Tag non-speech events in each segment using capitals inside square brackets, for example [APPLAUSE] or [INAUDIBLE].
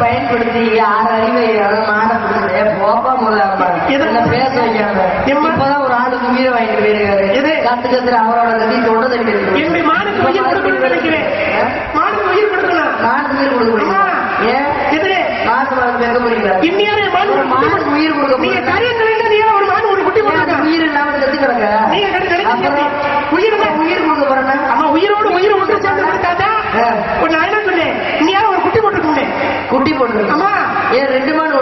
பயன்படுத்தி ஆறு அறிவை மாடை பிடிச்சது போப்பா முதல்ல எது? பேச வைக்காம? இப்பதான் ஒரு ஆளுக்கு உயிரை வாங்கிட்டு போயிருக்காரு. எது? கத்து கத்துற அவரோட கத்தி தொட மானுக்கு உயிர் மானுக்கு உயிர் கொடுக்கணும். உயிர் கொடுக்க முடியும். ஏன் எதிரே மாட்டு வளர்ப்பு எங்க போறீங்களா இன்னியாரே மானுக்கு உயிர் கொடுக்க நீங்க சொல்லிட்டு நீங்க ஒரு மான் ஒரு குட்டி போட்டுருக்க உயிர் இல்லாம கத்து கிடக்க? நீங்க கிடைக்க உயிர் உயிர் கொடுக்க போறேன்னா? அம்மா உயிரோடு உயிர் ஒன்று சேர்ந்து. ஒரு என்ன சொன்னேன் இன்னியாரே ஒரு குட்டி குட்டி. அம்மா. ஏன் ரெண்டு மாடு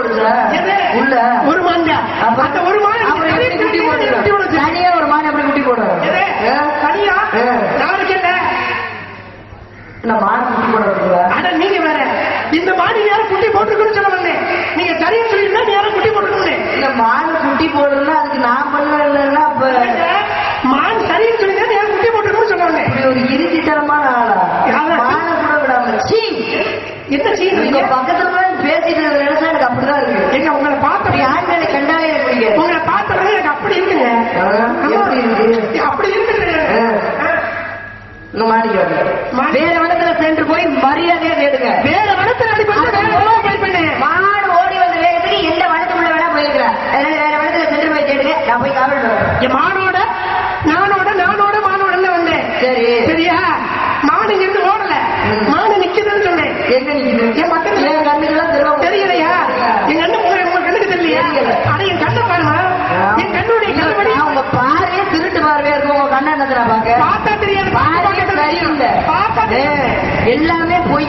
எது? உள்ள. ஒரு அப்ப- அந்த ஒரு மான் அப்புறம் எப்படி குட்டி போட்டு தனியா ஒரு மாடு எப்படி குட்டி போடும்? தனியா. நாளைக்கு என்ன? நான் மாடு குட்டி போட வைக்கல அட நீங்க வேற. இந்த மாடு யாரும் குட்டி போட்டுருக்குன்னு சொல்ல வந்தேன். நீங்க சரியா சொல்லியிருந்தா நீ யாரும் குட்டி போட்டுருக்கணும் இந்த மாடு குட்டி போடணும்னா அதுக்கு நான் பண்ணுவேன் மான் சரின்னு சொல்லியிருந்தா நீ யாரும் குட்டி போட்டுருக்குன்னு சொல்ல வந்தேன் இப்படி ஒரு இறுதித்தனமான ஆளா யாரு? மாடு கூட விடாம சீ என்ன செய்யுங்க பக்கத்துல பேசிட்டு இருக்கிற நினைச்சா எனக்கு அப்படிதான் இருக்கு. எங்க உங்களை பார்த்த யார் மேல பிடிக்காது. உங்களை பார்த்த உடனே எனக்கு அப்படி இருக்குங்க. அப்படி இருக்குது மாடி- வேற இடத்துல சென்று போய் மரியாதையா கேடுங்க வேற பண்ணேன் மாடு ஓடி வந்த வேகத்துக்கு எந்த வனத்துக்குள்ள வேணா போயிருக்கிறேன் அதனால வேற வனத்துல சென்று போய் கேடுங்க நான் போய் காவல் என் எல்லாமே பொய்?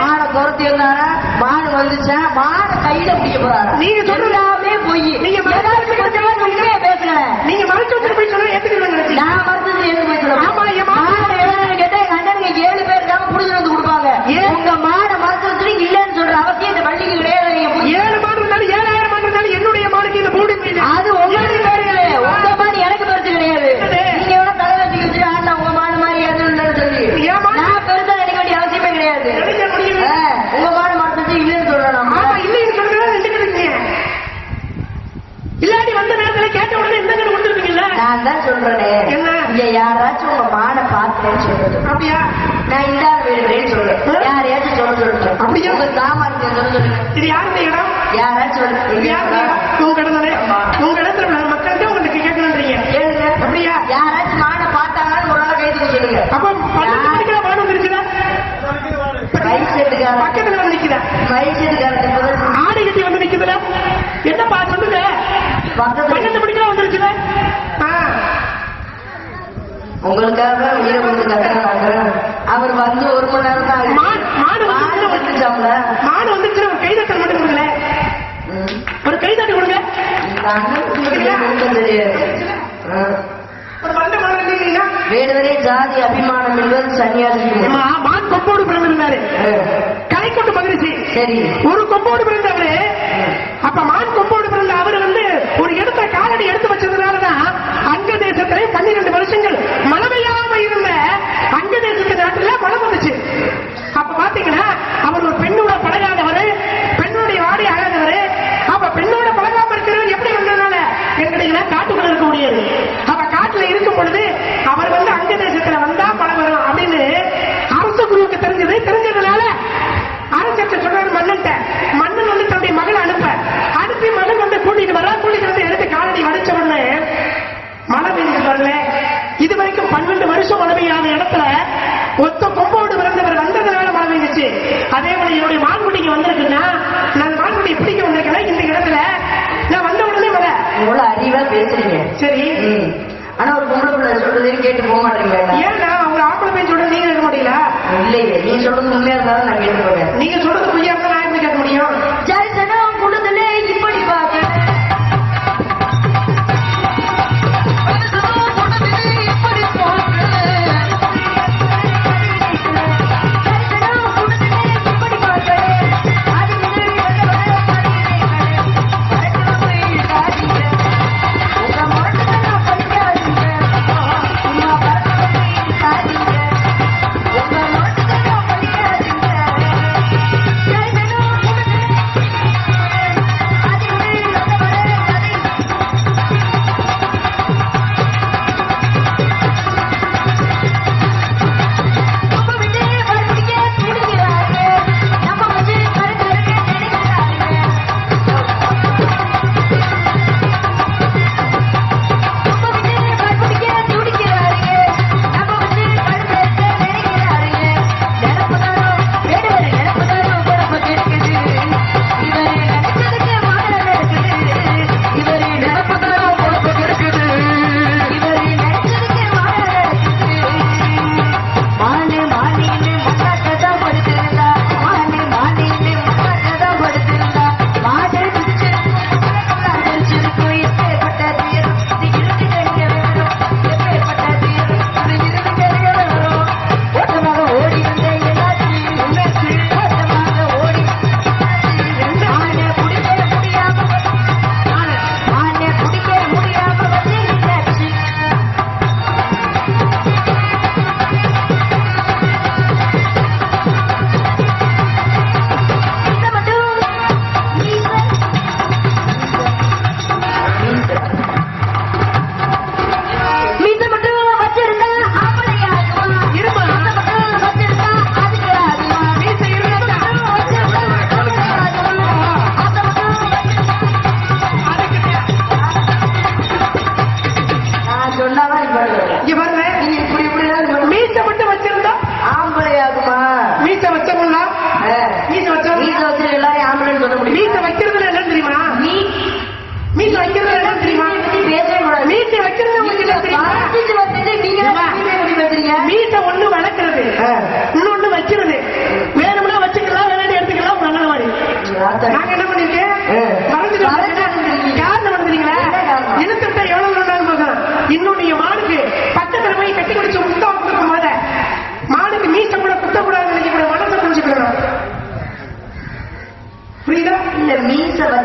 மாடை துரத்தி இருந்தாரா? மாடு வந்துச்சா? மாடை கையில பிடிக்க போறாரா? நீங்க எல்லாமே பொய். நீங்க ஏதாவது கொஞ்சம் பேர் உண்மையா பேசுங்க நீங்க மறைச்சு வச்சுட்டு போய் சொன்னா ஏத்துக்கிறேன் நினைச்சீங்க நான் மறுத்தது எங்க போய் சொல்ல ஆமா, என் மா- மாடு வேணும்னு கேட்டா எங்க அண்ணனுங்க ஏழு பேர் இருக்காம புடிச்சு வந்து கொடுப்பாங்க ஏன்? உங்க மாடை மறுத்து வச்சுட்டு இல்லன்னு சொல்ற அவசியம் இந்த பள்ளிக்கு கிடையாது நீங்க புடிச்சு- ஏழு மாடு இருந்தாலும் ஏழாயிரம் மாடு இருந்தாலும் என்னுடைய மாடுக்கு இந்த மூடு மீன் அது உங்களுக்கு பேருங்களே உங்க மாடு எனக்கு பெருசு கிடையாது அது. நீங்க எவ்வளவு தலை வச்சு வச்சுட்டு ஆடல உங்க மாடு மாதிரி அது இல்லைன்னு சொல்லி என் மாடு- நான் பெருசா நினைக்க வேண்டிய அவசியமே கிடையாது நினைக்க முடியல. ஆ, உங்க மாடு மறுத்து வச்சு இல்லைன்னு சொல்லணும் ஆமா இல்லைன்னு சொல்றதா நின்றுட்டு இருக்கீங்க இல்லாட்டி வந்த நேரத்துல கேட்ட உடனே இந்த கண்ணு கொடுத்துருப்பீங்கல்ல நான் தான் சொல்றேனே என்ன? இங்க யாராச்சும் உங்க மாடை பார்த்தேன்னு சொல்றது அப்படியா நான் இல்லாத வேணுகிறேன்னு சொல்றேன் ஆ? யாரையாச்சும் சொல்ல சொல்றேன் அப்படியா? இது யாருடைய இடம்? யாராச்சும் உங்க இடம் தானே. உங்க இடத்துல உள்ள மக்கள்கிட்ட உங்களுக்கு கேட்கணுன்றீங்க. அப்படியா? யாராச்சும் மாடை பார்த்தாங்கன்னு ஒரு நாள் கைதுக்கு சொல்லுங்க அப்ப பக்கத்துல நிக்கிற மாடு செட்டுக்காரன். பக்கத்துல வந்து இப்பதான் ஆடு கட்டி வந்து நிக்குதுல? என்னப்பா சொல்லுங்க. பன்னெண்டு மணிக்கெல்லாம் வந்துருச்சுல உங்களுக்காக உயிரை கொடுத்து கத்துறாங்க அவர் வந்து ஒரு மணி நேரம் தான் மாடு வந்து வந்துச்சாம்ல மாடு வந்துருச்சுன்னா ஒரு கைதட்டல் மட்டும் கொடுங்களே. ம். ஒரு கைதட்டி கொடுங்க. ஒரு மண்டை மாடு இல்லைங்களா? வேடுவரே ஜாதி அபிமானம் என்பது சன்னியாசி மான் கொம்போடு பிறந்திருந்தாரு. கலை கொண்டு மகிழ்ச்சி. சரி. ஒரு கொம்போடு பிறந்தவரு. அப்ப மான் கொம்போடு பிறந்த அவரு வந்து ஒரு இடத்துல காலடி எடுத்து வச்சதுனாலதான் அங்க தேசத்துல பன்னிரண்டு வருஷங்கள் மழமையாம இருந்த அங்க தேசத்து நாட்டுல மழை வந்துச்சு. அப்ப பாத்தீங்கன்னா ஒரு பெண்ணோட பழகாதவரு பெண்ணுடைய வாடி ஆகாதவரு அப்ப பெண்ணோட பழகாம இருக்கிறவர் எப்படி வந்ததுனால எங்களுடைய காட்டுக்குள்ள இருக்க முடியாது. அவ காட்டுல இருக்கும் பொழுது அவர் வந்து அங்க தேசத்துல வந்தா மழை வரும் அப்படின்னு அரச குருவுக்கு தெரிஞ்சது. தெரிஞ்சதுனால அரசர்கிட்ட சொல்றாரு மன்னன்ட்ட. மன்னன் வந்து தன்னுடைய மகளை அனுப்ப. அனுப்பி மகன் வந்து கூட்டிட்டு வர கூட்டிட்டு வந்து எடுத்து காலடி வடிச்ச உடனே மழை பெய்ஞ்சு வரல இது வரைக்கும் பன்னெண்டு வருஷம் மழை பெய்யாத இடத்துல ஒத்த கொம்போடு பிறந்தவர் வந்ததுனால மழை பெய்ஞ்சிச்சு அதே போல என்னுடைய மான்குட்டிக்கு வந்திருக்குன்னா நான் மான்குட்டி பிடிக்க வந்திருக்கேன் இந்த இடத்துல நான் வந்த உடனே மழை இவ்வளவு அறிவா பேசுறீங்க. சரி. ஆனா ஒரு பொம்பளை பிள்ளை சொல்றதையும் கேட்டு போக மாட்டேங்கிறீங்களா ஏன்னா அவங்க ஆம்பளை பையன் சொல்ற நீங்க இருக்க முடியல இல்லையே நீ சொல்றது உண்மையா இருந்தாலும் நான் கேட்டு போறேன் நீங்க சொல்றது பொய்யா இருந்தா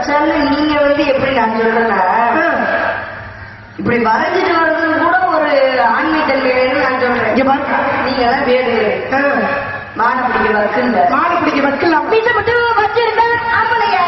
பிரச்சனை நீங்க வந்து எப்படி நான் சொல்றேன்னா இப்படி வரைஞ்சிட்டு வர்றது கூட ஒரு ஆண்மை தன்மை வேணும்னு நான் சொல்றேன். இங்க பாருங்க. நீங்க எல்லாம் வேறு மாடு பிடிக்க வக்கு மாடு பிடிக்க வக்கு அப்படி மட்டும் வச்சிருந்தா ஆம்பளையா?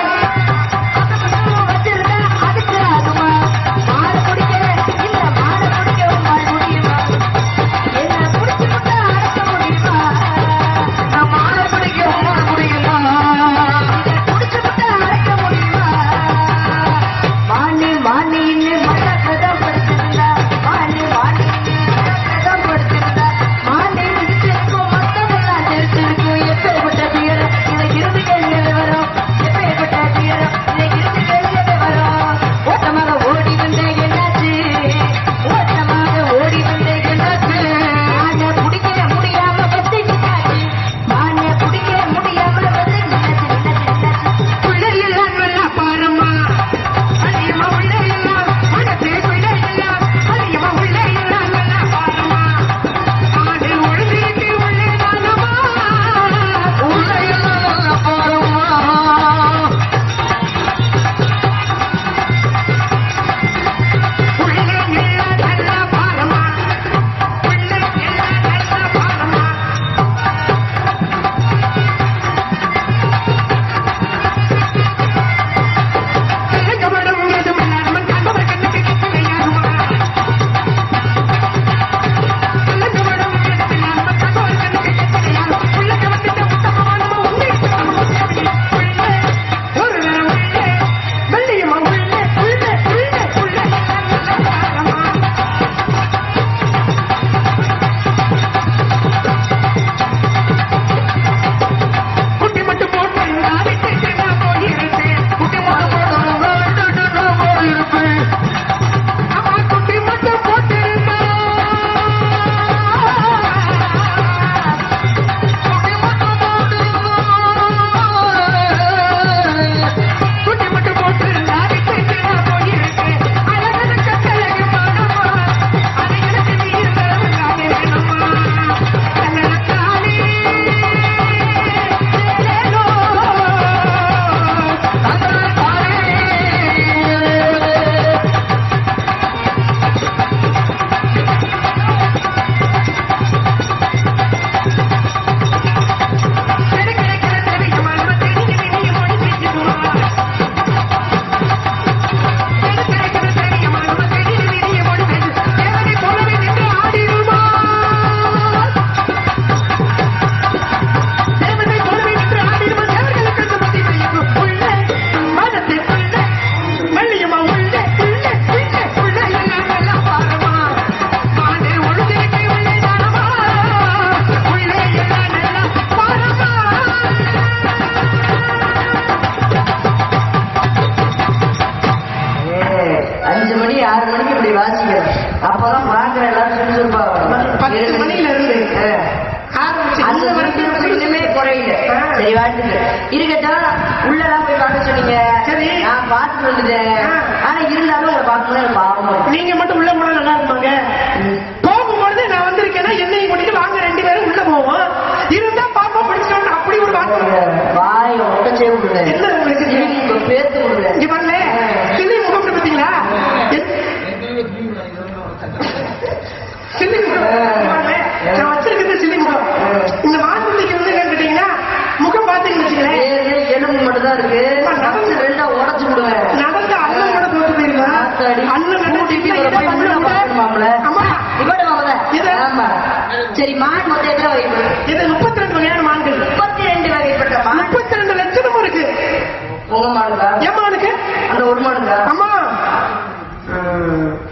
அம்மா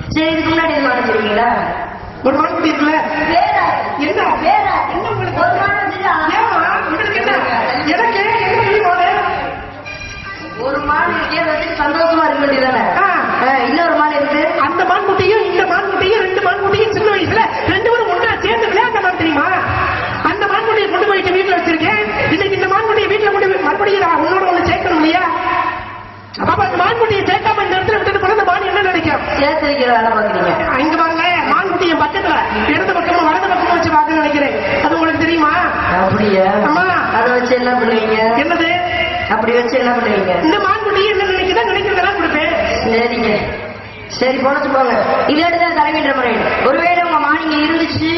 சரி இதுக்கு முன்னாடி இது மாட்டிருக்கீங்களா ஒரு மாதம் இருக்குல்ல வேற. என்ன? வேற. என்ன உங்களுக்கு ஒரு மாதம் உங்களுக்கு என்ன? எனக்கு ஒரு மாதம் சந்தோஷமா இருக்க வேண்டியதானே வேலை பாக்குறீங்க இங்க பாருங்க மான்குட்டி என் பக்கத்துல இடது பக்கமா வலது பக்கமா வச்சு பார்க்க நினைக்கிறேன். அது உங்களுக்கு தெரியுமா? அப்படியா? அம்மா. அதை வச்சு என்ன பண்ணுவீங்க? என்னது? அப்படி வச்சு என்ன பண்ணுவீங்க? இந்த மான்குட்டி என்ன நினைக்கிறதா நினைக்கிறதெல்லாம் கொடுப்பேன். சரிங்க. சரி பொழைச்சு போங்க. இல்லாட்டி தான் தலைவின்ற முறை ஒருவேளை உங்க மானிங்க இருந்துச்சு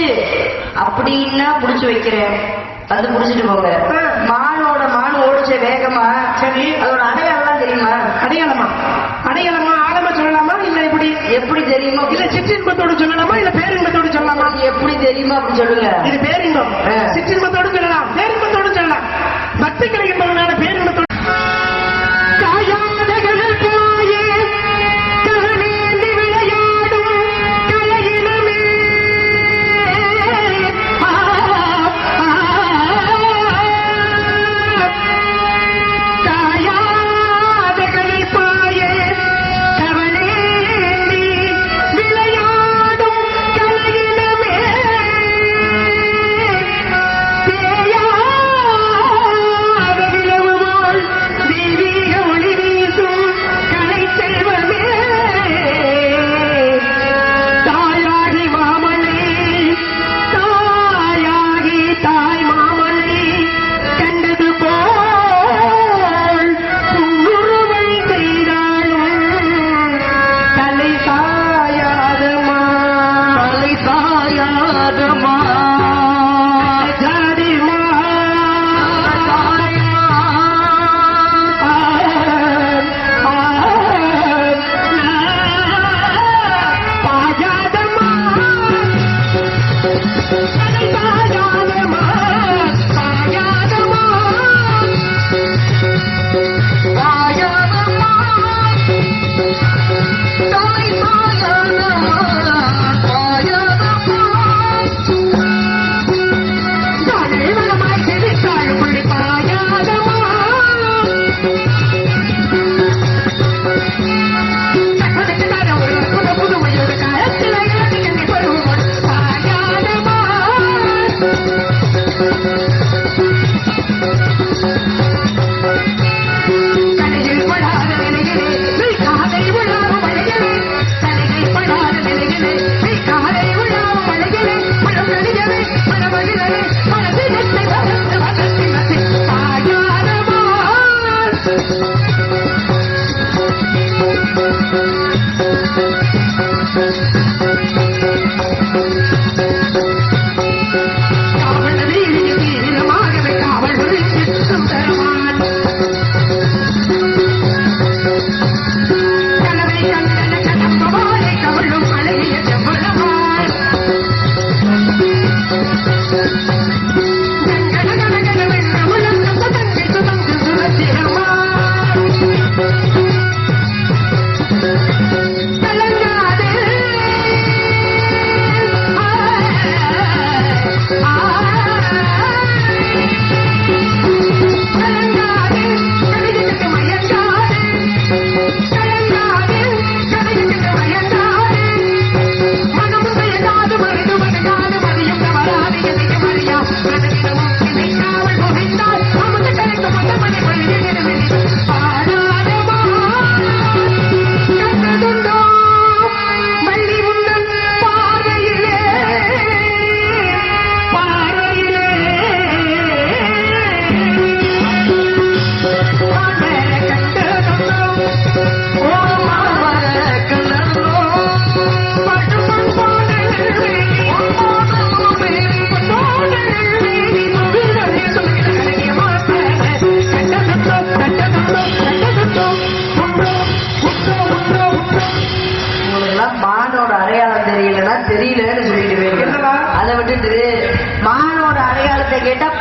அப்படின்னா புடிச்சு வைக்கிறேன். வந்து புடிச்சிட்டு போங்க. மானோட மான் ஓடிச்ச வேகமா. சரி. அதோட அடையாளம் தெரியுமா? அடையாளமா? அடையாளமா ஆழமா சொல்லலாமா? எப்படி எப்படி தெரியுமா இல்ல சிற்றின்பத்தோடு சொல்லலாமா? இல்ல பேரின்பத்தோடு சொல்லலாமா? எப்படி தெரியுமா அப்படி சொல்லுங்க இது பேரின்பம். சிற்றின்பத்தோடு சொல்லலாம். பேரின்பத்தோடு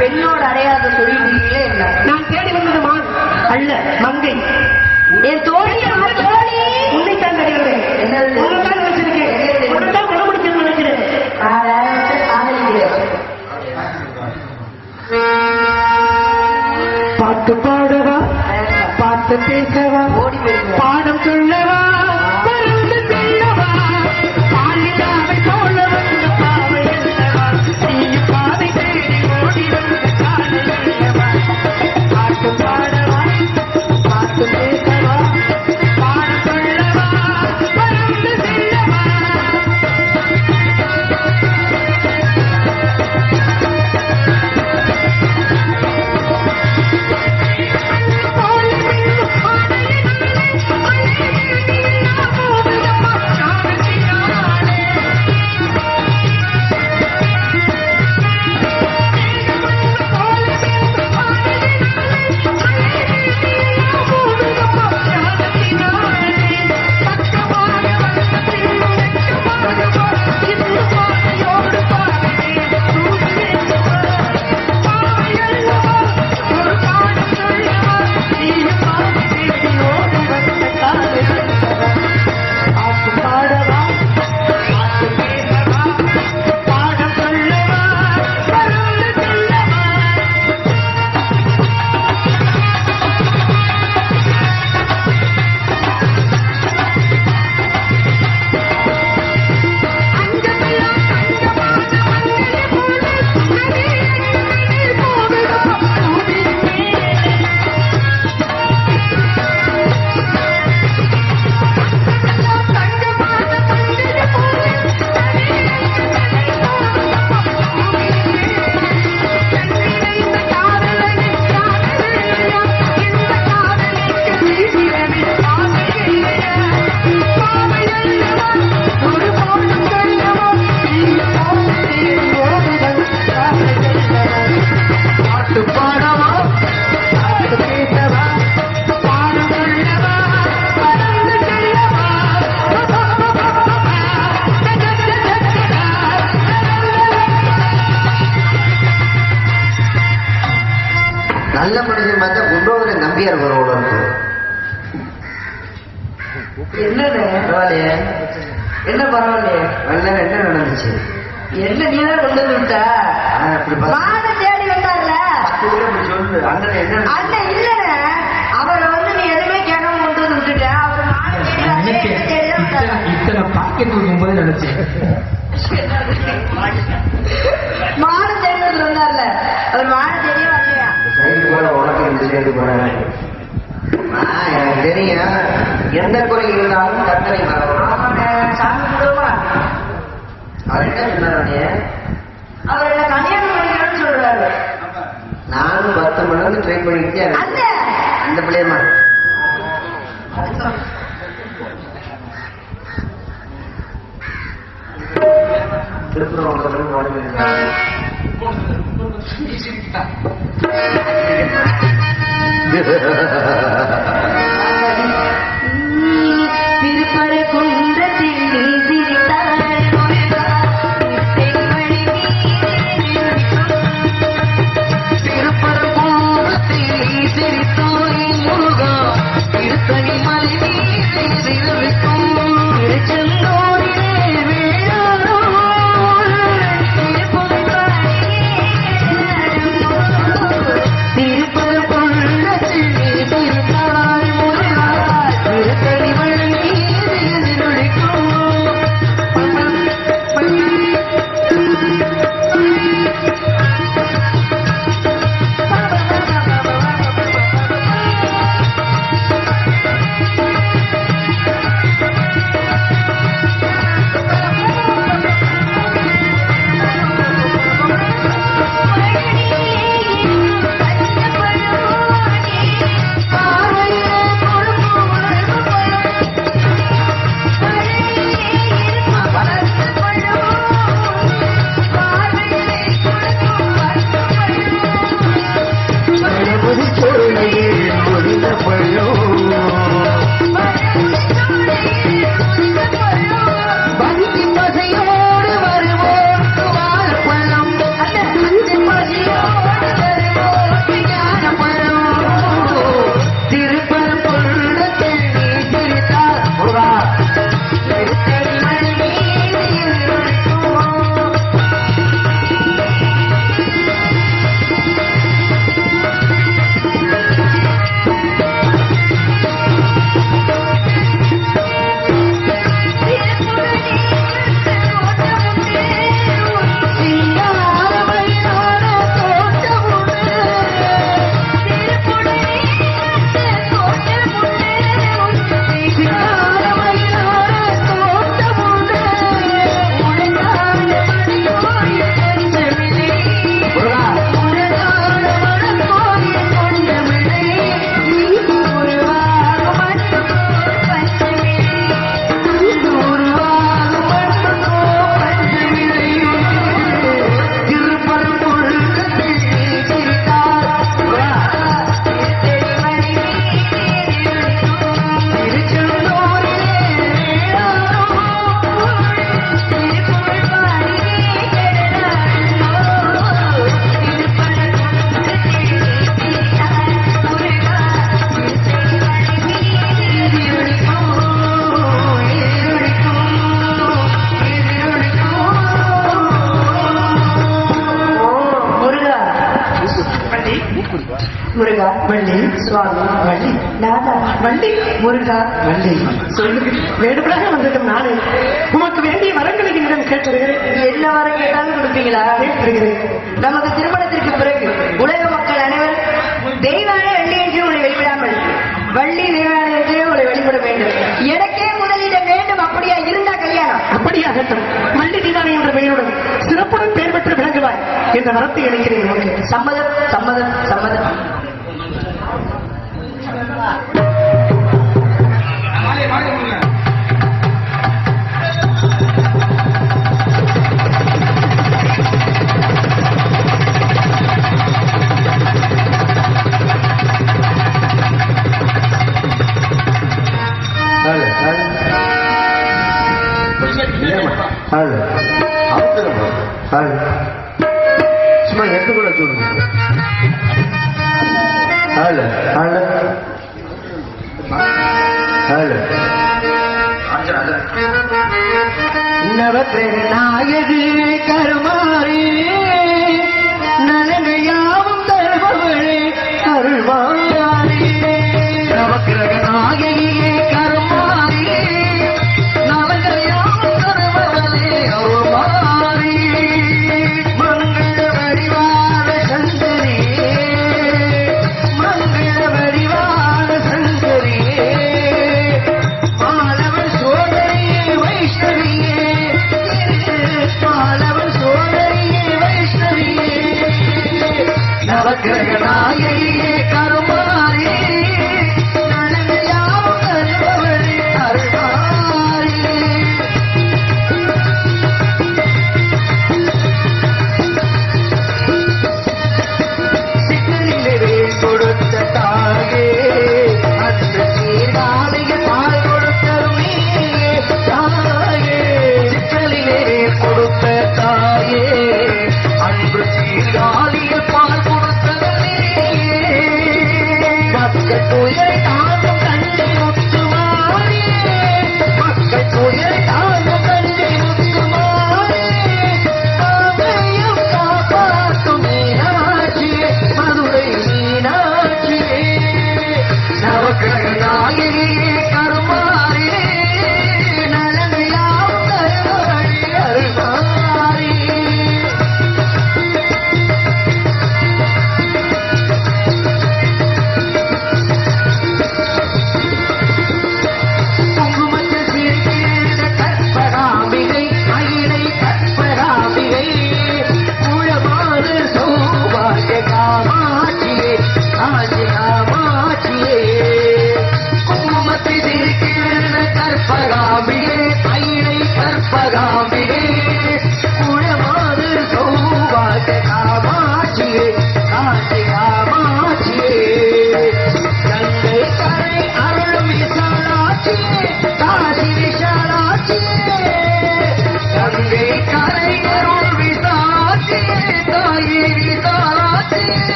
பெண்ணோட அடையாளத்தை சொல்லிட்டு இருக்கீங்களே என்ன? நான் தேடி வந்தது மான் அல்ல மங்கை. என் தோழி தோழி. உன்னைத்தான் தேடுகிறேன்? உன்னைத்தான் வச்சிருக்கேன் உன்னைத்தான் குணமுடிக்கணும்னு நினைக்கிறேன். நான் வேற ஒருத்தரை காதலிக்கிறேன் பாட்டு பாடவா? பாட்டு பேசவா? ஓடி போயிருங்க நல்ல மனுஷன் பார்த்தா குண்டோதர நம்பியார் வருவோம் இருக்கு. பரவாயில்லையே. என்ன பரவாயில்லையே? நல்ல என்ன நடந்துச்சு? என்ன நீ தான் கொண்டு விட்ட? அப்படி தேடி வந்தார்ல? சொல்லு அண்ணன் என்ன அண்ணன் இல்லைண்ணே. அவரை வந்து நீ எதுவுமே கேட்காம கொண்டு வந்து விட்டுட்ட. அவர் மான தேடி தேடி. இத்தனை பாக்கெட் இருக்கும்போது நினைச்சேன் மான தேடி வந்து வந்தார்ல. அவர் சைடு போல போல. ஆ, எனக்கு தெரியும். எந்த குறை இருந்தாலும் கத்தனை மறக்கணும் சாமி என்ன சொன்னாரு அவர் என்ன கல்யாணம் பண்ணிக்கணும்னு சொல்றாரு. நானும் பத்து மணி நேரம் ட்ரை பண்ணிக்கிட்டே இந்த பிள்ளையமா திருப்பர Yeah. [LAUGHS] வண்டி முருகா வண்டி. சொல்லுங்க. வேடுபடாக வந்திருக்கும் நானே. உமக்கு வேண்டிய வரங்களை என்னிடம் கேட்டிருக்கிறேன் என்ன வரம் கேட்டாலும் கொடுப்பீங்களா? கேட்டிருக்கிறேன் நமக்கு திருமணத்திற்கு பிறகு உலக மக்கள் அனைவரும் தெய்வான வள்ளி என்று உங்களை வெளிவிடாமல் வள்ளி தெய்வான என்று உங்களை வெளிவிட வேண்டும். எனக்கே முதலிடம் வேண்டும். அப்படியா? இருந்தா கல்யாணம். அப்படியாகட்டும். வள்ளி தீதானை என்ற பெயருடன் சிறப்புடன் பெயர் பெற்று விளங்குவாய். என்ற வரத்தை அளிக்கிறேன். சம்மதம் சம்மதம் சம்மதம். વલ્લભ નાયજી કરમારી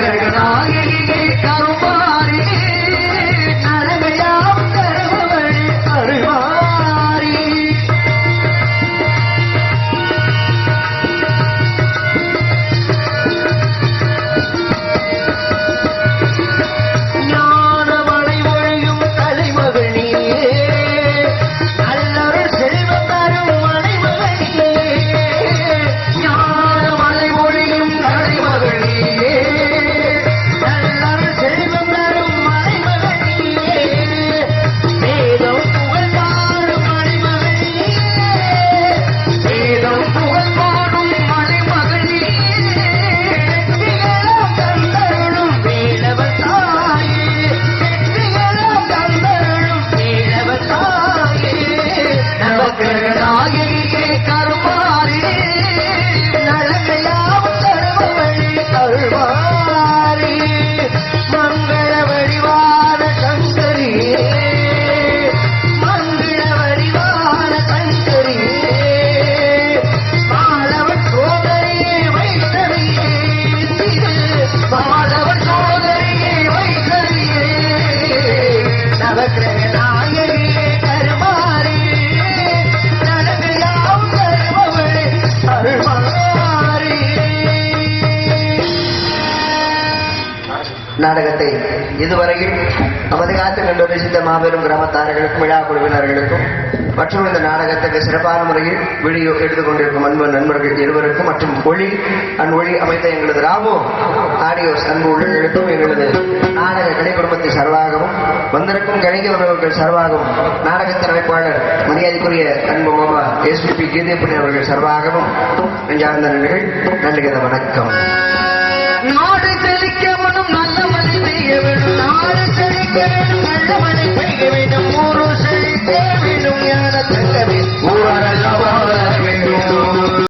गिड़गड़ाए இதுவரையில் நமது காத்து கண்டு சித்த மாபெரும் கிராமத்தார்களுக்கும் விழா குழுவினர்களுக்கும் மற்றும் இந்த நாடகத்துக்கு சிறப்பான முறையில் வீடியோ எடுத்து கொண்டிருக்கும் அன்பு நண்பர்கள் இருவருக்கும் மற்றும் ஒளி அண்ட் ஒளி அமைத்த எங்களது ராமு ஆடியோஸ் அன்பு உள்ளவர்களுக்கும் எங்களது நாடக கலை குடும்பத்தை சார்பாகவும் வந்திருக்கும் கணிக உறவுகள் சார்பாகவும் நாடகத்தின் அமைப்பாளர் மரியாதைக்குரிய அன்பு மாமா எஸ்பிபி கீதேபுணி அவர்கள் சார்பாகவும் நெஞ்சார்ந்த நன்றிகள் வணக்கம். நாடு தெளிக்க பெய்ய வேண்டும். நாடு செழிக்க வேண்டும். நல்ல மழை வேண்டும். ஊரு வேண்டும்.